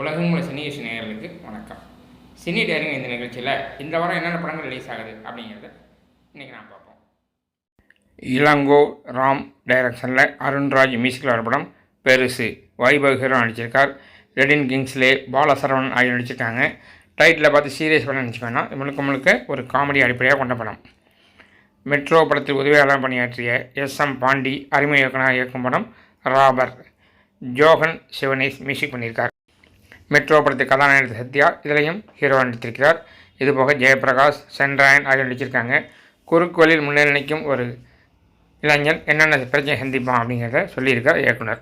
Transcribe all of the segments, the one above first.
உலகம் உள்ள சினியஸ் நேயர்களுக்கு வணக்கம். சினி டேரிங் இந்த நிகழ்ச்சியில் இந்த வாரம் என்னென்ன படங்கள் ரிலீஸ் ஆகுது அப்படிங்கிறத இன்றைக்கி நான் பார்ப்போம். இளங்கோ ராம் டைரக்ஷனில் அருண்ராஜ் மியூசிக்கில் வர படம் பெருசு வைபவ் ஹீரோ நடிச்சிருக்கார். ரெடின் கிங்ஸ்லே பாலசரவணன் ஆகியோர் நடிச்சிருக்காங்க. டைட்டில் பார்த்து சீரியஸ் படம் நினச்சி வேணாம். முழுக்க முழுக்க ஒரு காமெடி அடிப்படையாக கொண்ட படம். மெட்ரோ படத்தில் உதவியாளர் பணியாற்றிய எஸ் எம் பாண்டி அருமை இயக்குனர் இயக்கும் படம் ராபர். ஜோகன் சிவனேஷ் மியூசிக் பண்ணியிருக்கார். மெட்ரோ படத்தை கதாநாயகர் சத்யா இதிலையும் ஹீரோ நடித்திருக்கிறார். இதுபோக ஜெயபிரகாஷ் சென்ராயன் ஆகியோர் நடிச்சிருக்காங்க. குறுக்கோளில் முன்னேறி நிற்கும் ஒரு இளைஞன் என்னென்ன பிரச்சனை சந்திப்பான் அப்படிங்கிறத சொல்லியிருக்கார் இயக்குனர்.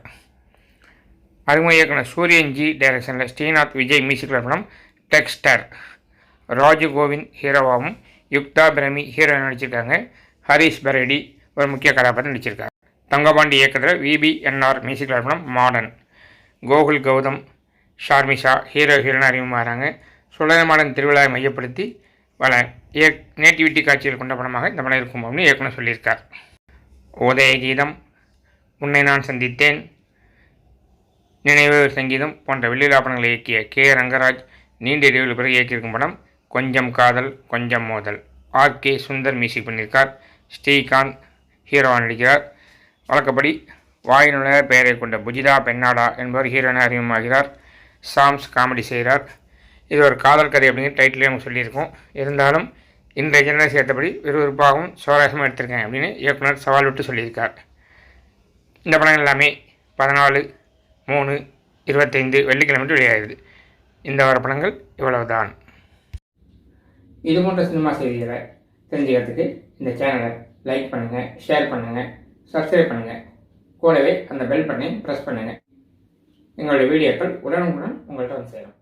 அறிமுக இயக்குனர் சூரியன் ஜி டைரக்ஷனில் ஸ்ரீநாத் விஜய் மியூசிக்கில் படம் டெக்ஸ்டர். ராஜு கோவிந்த் ஹீரோவாகவும் யுக்தா பிரமி ஹீரோயின் நடிச்சிருக்காங்க. ஹரிஷ் பரேடி ஒரு முக்கிய கதாபாத்திரம் நடிச்சிருக்காங்க தங்கபாண்டி இயக்கத்தில் விபிஎன்ஆர் மியூசிக்கில் படம் modern Gokul Gautham Sharmisha hero heroine அறிமுகமாகறாங்க Suzhalamadan திருவிழாவை மையப்படுத்தி பல இய நேட்டிவிட்டி காட்சிகள் கொண்ட படமாக இந்த படம் இருக்கும் அப்படின்னு இயக்குனர் சொல்லியிருக்கார். உதய கீதம் உன்னை நான் சந்தித்தேன் நினைவு சங்கீதம் போன்ற வெளியிலா படங்களை இயக்கிய கே. ரங்கராஜ் நீண்ட இடைவெளி பிறகு இயக்கியிருக்கும் படம் கொஞ்சம் காதல் கொஞ்சம் மோதல். ஆர். கே. சுந்தர் மியூசிக் பண்ணியிருக்கார். ஸ்ரீகாந்த் ஹீரோவாக நடிக்கிறார் வழக்கப்படி வாயினுடைய பெயரை கொண்ட புஜிதா பெண்ணாடா என்பவர் ஹீரோயினாக அறிமுகமாகிறார். சாம்ஸ் காமெடி செய்கிறார். இது ஒரு காதல் கதை அப்படிங்கிற டைட்டிலே நம்ம சொல்லியிருக்கோம். இருந்தாலும் இன்றைய ஜெனரேஷன் ஏற்றபடி விறுவிறுப்பாகவும் சுவாரஸ்யமாக எடுத்திருக்கேன் அப்படின்னு இயக்குனர் சவால் விட்டு சொல்லியிருக்கார். இந்த படம் எல்லாமே பதினாலு மூணு இருபத்தைந்து வெள்ளிக்கிழமை வெளியாகுது இந்த வார படங்கள் இவ்வளவுதான். இது போன்ற சினிமா செய்திகளை தெரிஞ்சுக்கிறதுக்கு இந்த சேனலை லைக் பண்ணுங்கள் ஷேர் பண்ணுங்கள் சப்ஸ்கிரைப் பண்ணுங்கள் கூடவே அந்த பெல் பட்டனையும் ப்ரெஸ் பண்ணுங்கள் எங்களுடைய வீடியோக்கள் உடனுக்குடன் உங்கள்கிட்ட வந்து சேரும்.